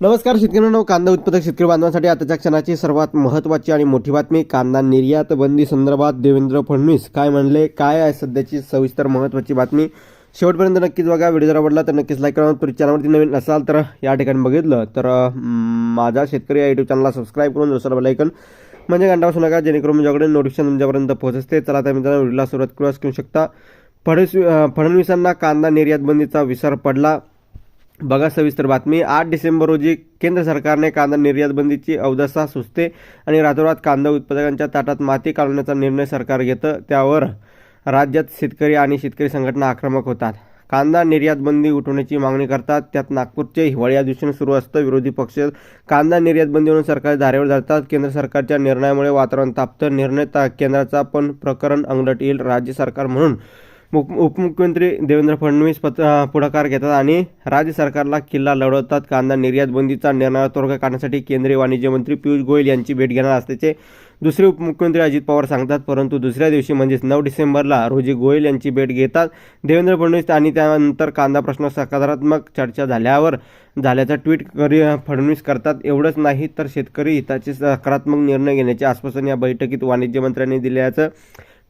नमस्कार शेतकऱ्यांनो कांदा उत्पादक शेतकरी बांधवांसाठी आताच्या क्षणाची सर्वात महत्त्वाची आणि मोठी बातमी कांदा निर्यात बंदी संदर्भात देवेंद्र फडणवीस काय म्हणले काय आहे सध्याची सविस्तर महत्त्वाची बातमी? शेवटपर्यंत नक्कीच बघा व्हिडिओ जर आवडला तर नक्कीच लाईक करा. तर चॅनलवरती नवीन असाल तर या ठिकाणी बघितलं तर माझा शेतकरी या युट्यूब चॅनलला सबस्क्राईब करून दुसरा बेलायकन म्हणजे घंटा बसू नका जेणेकरून माझ्याकडे नोटिफिकेशन तुमच्यापर्यंत पोहोचते. चला तर मित्रांनो व्हिडिओला सुरुवात करू. करू शकता फडणवीस फडणवीसांना कांदा निर्यात बंदीचा विसर पडला. बघा सविस्तर बातमी. आठ डिसेंबर रोजी केंद्र सरकारने कांदा निर्यात बंदीची अवदसा सुचते आणि रातोरात कांदा उत्पादकांच्या ताटात माती काढण्याचा निर्णय सरकार घेतं. त्यावर राज्यात शेतकरी आणि शेतकरी संघटना आक्रमक होतात. कांदा निर्यात बंदी उठवण्याची मागणी करतात. त्यात नागपूरचे हिवाळी अधिवेशन सुरू असतं. विरोधी पक्ष कांदा निर्यात बंदीवरून सरकार धारेवर धरतात केंद्र सरकारच्या निर्णयामुळे वातावरण तापतं. निर्णय ता केंद्राचा पण प्रकरण अंगलट येईल. राज्य सरकार म्हणून मुख उपमुख्यमंत्री देवेंद्र फडणवीस पत पुढाकार घेतात आणि राज्य सरकारला किल्ला लढवतात. कांदा निर्यात बंदीचा निर्णय तोडगा काढण्यासाठी केंद्रीय वाणिज्य मंत्री पियुष गोयल यांची भेट घेणार असल्याचे दुसरे उपमुख्यमंत्री अजित पवार सांगतात. परंतु दुसऱ्या दिवशी म्हणजेच नऊ डिसेंबरला रोजी गोयल यांची भेट घेतात. देवेंद्र फडणवीस आणि त्यानंतर कांदा प्रश्न सकारात्मक चर्चा झाल्यावर झाल्याचं ट्विट करी फडणवीस करतात. एवढंच नाही तर शेतकरी हिताचे सकारात्मक निर्णय घेण्याचे आश्वासन या बैठकीत वाणिज्य मंत्र्यांनी दिल्याचं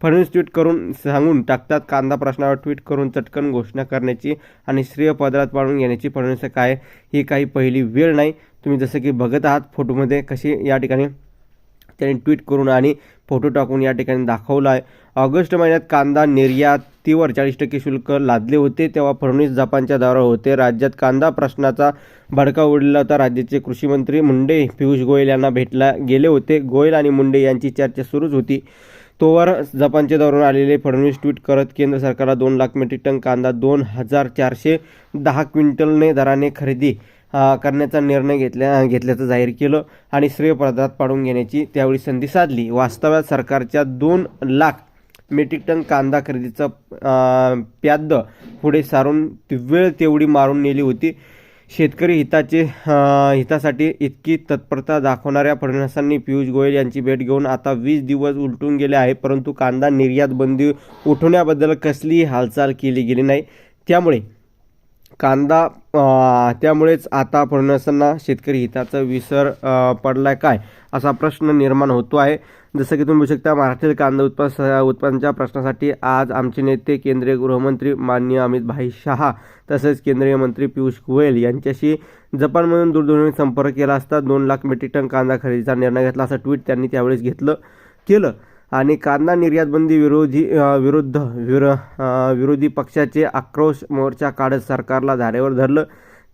फडणवीस ट्विट करून सांगून टाकतात. कांदा प्रश्नावर ट्विट करून चटकन घोषणा करण्याची आणि श्रेय पदरात पाडून घेण्याची फडणवीस काय? ही काही पहिली वेळ नाही. तुम्ही जसं की बघत आहात फोटोमध्ये कशी या ठिकाणी त्यांनी ट्विट करून आणि फोटो टाकून या ठिकाणी दाखवला आहे ऑगस्ट महिन्यात कांदा निर्यातीवर चाळीस टक्के शुल्क लादले होते. तेव्हा फडणवीस जपानच्या दौऱ्यावर होते. राज्यात कांदा प्रश्नाचा भडका उडला होता. राज्याचे कृषी मंत्री मुंडे पियुष गोयल यांना भेटला गेले होते. गोयल आणि मुंडे यांची चर्चा सुरूच होती. तोवर जपानच्या दौऱ्यावर आलेले फडणवीस ट्विट करत केंद्र सरकारला दोन लाख मेट्रिक टन कांदा दोन हजार चारशे दहा क्विंटलने दराने खरेदी करण्याचा निर्णय घेतल्या घेतल्याचं जाहीर केलं आणि श्रेय पदार्थ पाडून घेण्याची त्यावेळी संधी साधली. वास्तव्यात सरकारच्या दोन लाख मेट्रिक टन कांदा खरेदीचं अ, प्याद पुढे सारून वेळ तेवढी मारून नेली होती. शेतकरी हिताचे हितासाठी इतकी तत्परता दाखवणाऱ्या फडणवीसांनी पियुष गोयल यांची भेट घेऊन आता वीस दिवस उलटून गेले आहे परंतु कांदा निर्यात बंदी उठवण्याबद्दल कसलीही हालचाल केली गेली नाही. त्यामुळे कांदा त्यामुळेच आता फडणवीसांना शेतकरी हिताचा विसर पडला पडलाय काय? असा प्रश्न निर्माण होतो आहे. जसं की तुम्ही बघू शकता महाराष्ट्रातील कांदा उत्पाद उत्पादनाच्या प्रश्नासाठी आज आमचे नेते केंद्रीय गृहमंत्री माननीय अमित भाई शहा तसेच केंद्रीय मंत्री पियुष गोयल यांच्याशी जपानमधून दूरध्वनीने संपर्क केला असता दोन लाख मेट्रिक टन कांदा खरेदीचा निर्णय घेतला असं ट्विट त्यांनी त्यावेळेस घेतलं केलं. आणि कांदा निर्यातबंदी विरोधी विरुद्ध विर विरोधी पक्षाचे आक्रोश मोर्चा काढत सरकारला धारेवर धरलं.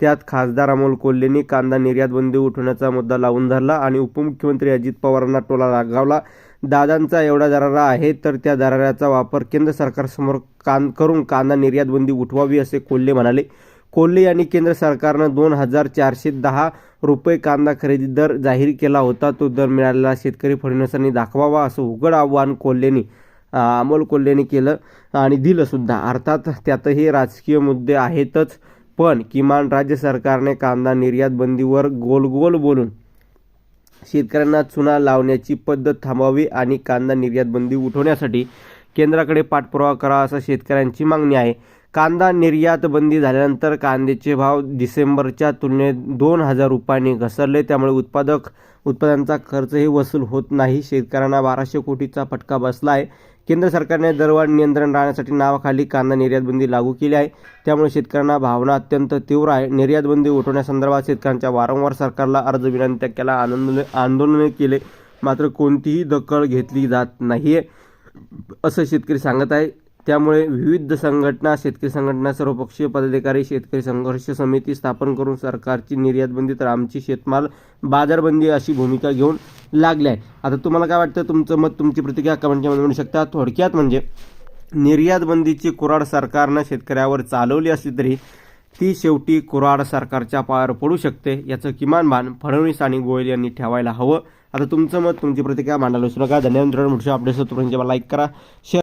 त्यात खासदार अमोल कोल्हेंनी कांदा निर्यात बंदी उठवण्याचा मुद्दा लावून धरला आणि उपमुख्यमंत्री अजित पवारांना टोला लगावला. दादांचा एवढा दरारा आहे तर त्या दराऱ्याचा वापर केंद्र सरकारसमोर कान करून कांदा निर्यात बंदी उठवावी असे कोल्हे म्हणाले. कोल्हे यांनी केंद्र सरकारनं दोन हजार चारशे दहा रुपये कांदा खरेदी दर जाहीर केला होता. तो दर मिळालेला शेतकरी फडणवीसांनी दाखवावा असं उघड आव्हान कोल्हेनी अमोल कोल्हेनी केलं आणि दिलं सुद्धा. अर्थात त्यातही राजकीय मुद्दे आहेतच पण किमान राज्य सरकारने कांदा निर्यात बंदीवर गोल गोल बोलून शेतकऱ्यांना चुना लावण्याची पद्धत थांबवावी आणि कांदा निर्यात बंदी उठवण्यासाठी केंद्राकडे पाठपुरावा करावा असं शेतकऱ्यांची मागणी आहे. कांदा निर्यात बंदी झाल्यानंतर कांद्याचे भाव डिसेंबरच्या तुलनेत दोन हजार रुपयांनी घसरले. त्यामुळे उत्पादक उत्पादनाचा खर्चही वसूल होत नाही. शेतकऱ्यांना बाराशे कोटीचा फटका बसला आहे केंद्र सरकारने दरवाढ नियंत्रण राहण्यासाठी नावाखाली कांदा निर्यात बंदी लागू केली आहे. त्यामुळे शेतकऱ्यांना भावना अत्यंत तीव्र आहे. निर्यात बंदी उठवण्यासंदर्भात शेतकऱ्यांच्या वारंवार सरकारला अर्ज विनंत्या केला. आनंद आंदोलने केले. मात्र कोणतीही दखल घेतली जात नाही आहे असं शेतकरी सांगत आहे. त्यामुळे विविध संघटना शेतकरी संघटना सर्वपक्षीय पदाधिकारी शेतकरी संघर्ष समिती स्थापन करून सरकारची निर्यात बंदी तर आमची शेतमाल बाजारबंदी अशी भूमिका घेऊन लागली आहे. आता तुम्हाला काय वाटतं? तुमचं मत तुमची प्रतिक्रिया कमेंटच्या म्हणू शकता. थोडक्यात म्हणजे निर्यात बंदीची कुराड सरकारनं शेतकऱ्यावर चालवली असली तरी ती शेवटी कुराड सरकारच्या पायावर पडू शकते. याचं किमान भान फडणवीस आणि गोयल यांनी ठेवायला हवं. आता तुमचं मत तुमची प्रतिक्रिया मांडायला विसरू नका. धन्यवाद मित्रांनो. पुढच्या अपडेट्स तोपर्यंत लाईक करा शेअर